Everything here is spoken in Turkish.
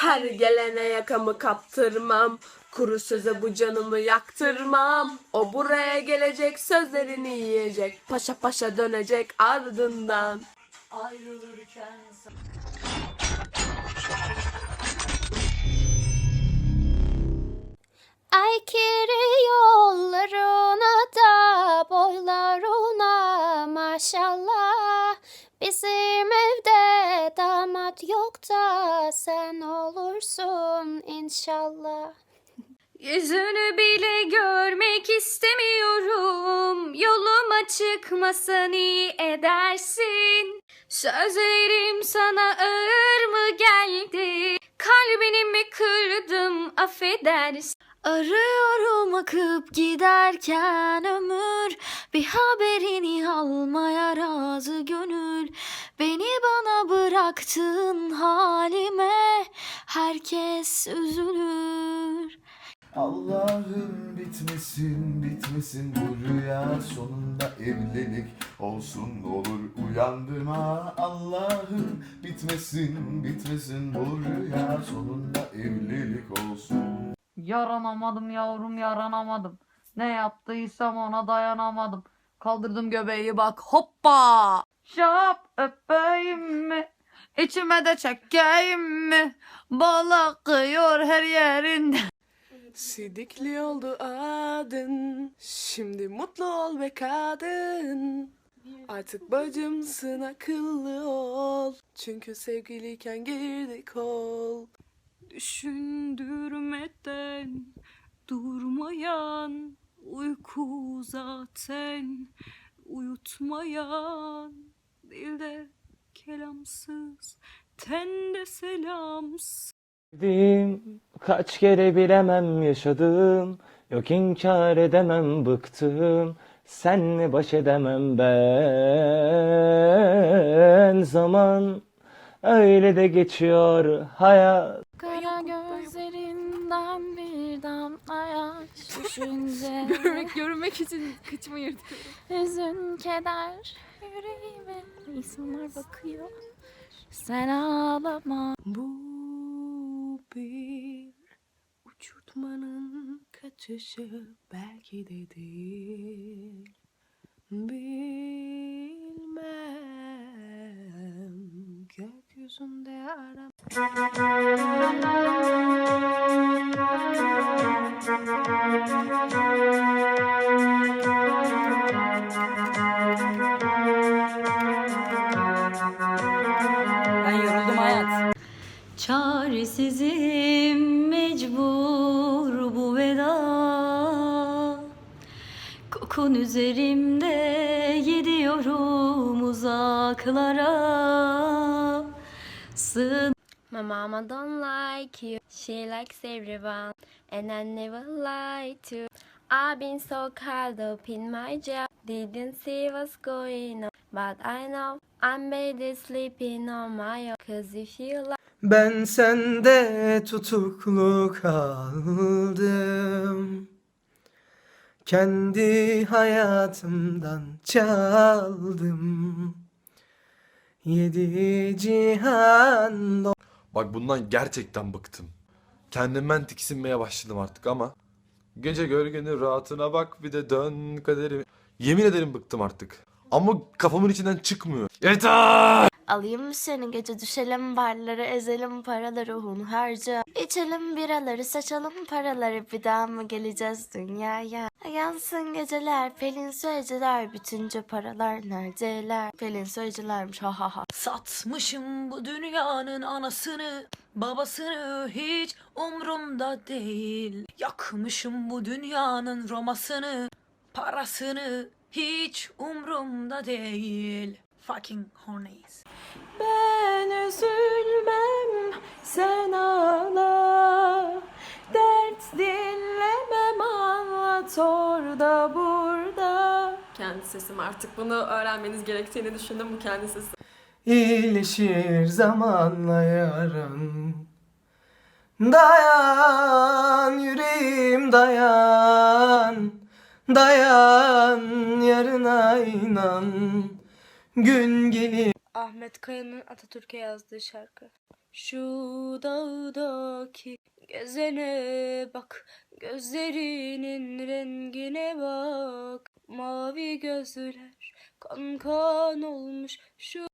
Her gelene yakamı kaptırmam. Kuru söze bu canımı yaktırmam. O buraya gelecek sözlerini yiyecek. Paşa paşa dönecek ardından. Ayrılırken Ay kiri yollarına damat yok da sen olursun inşallah Yüzünü bile görmek istemiyorum. Yoluma çıkmasan iyi edersin. Sözlerim sana ağır mı geldi? Kalbini mi kırdım affedersin. Arıyorum akıp giderken ömür Bir haberini almaya razı gönül Beni bana bıraktığın halime Herkes üzülür. Allah'ım bitmesin bitmesin bu rüya. Sonunda evlilik olsun olur uyandırma. Allah'ım bitmesin bitmesin bu rüya. Sonunda evlilik olsun. Yaranamadım yavrum yaranamadım. Ne yaptıysam ona dayanamadım. Kaldırdım göbeği bak hoppa. Şap öpeyim mi? İçime de çekeyim mi? Bal akıyor her yerinde. Sidikli oldu adın. Şimdi mutlu ol be kadın. Artık bacımsın akıllı ol. Çünkü sevgiliyken girdik ol. Düşündürmeden durmayan uyku zaten uyutmayan dilde kelamsız tende selamsız. Sevdim, kaç kere bilemem yaşadım Yok inkar edemem bıktım. Senle baş edemem ben? Zaman öyle de geçiyor hayat. Kara gözlerinden bir damla yaş düşünce Görmek görmek için kıçımı yırtıyorum. Hüzün, keder yüreğime İnsanlar bakıyor Sen ağlama Bu bir uçurtmanın kaçışı belki de değil. Bilmem gökyüzünde aram. Çaresizim mecbur bu veda. Kokun üzerimde gidiyorum uzaklara. Sığ My mama don't like you, she likes everyone, and I never lie to. I've been so caught up in my job, didn't see what's going on, but I know I'm better sleeping on my own. Cause if you like Ben sende tutuklu kaldım Kendi hayatımdan çaldım Yedi cihan Bak bundan gerçekten bıktım. Kendimden tiksinmeye başladım artık ama gece gölgenin rahatına bak bir de dön kaderim. Yemin ederim bıktım artık. Ama kafamın içinden çıkmıyor. Yeter! Alayım mı seni gece? Düşelim barları ezelim paraları hunharca İçelim biraları saçalım paraları. Bir daha mı geleceğiz dünyaya? Yansın geceler pelin söyleyiciler bütünce paralar neredeler? Pelin söyleyicilermiş ha ha ha. Satmışım bu dünyanın anasını babasını hiç umrumda değil. Yakmışım bu dünyanın romasını parasını hiç umrumda değil. Fucking hornies. Ben üzülmem sen ağla. Dert dinlemem anlat orada burada. Kendi sesim artık. Bunu öğrenmeniz gerektiğini düşündüm bu kendi sesim. İyileşir zamanla yarın. Dayan yüreğim dayan Dayan yarına inan. Gün gelir. Ahmet Kaya'nın Atatürk'e yazdığı şarkı. Şu dağdaki gezene bak Gözlerinin rengine bak. Mavi gözler kan kan olmuş şu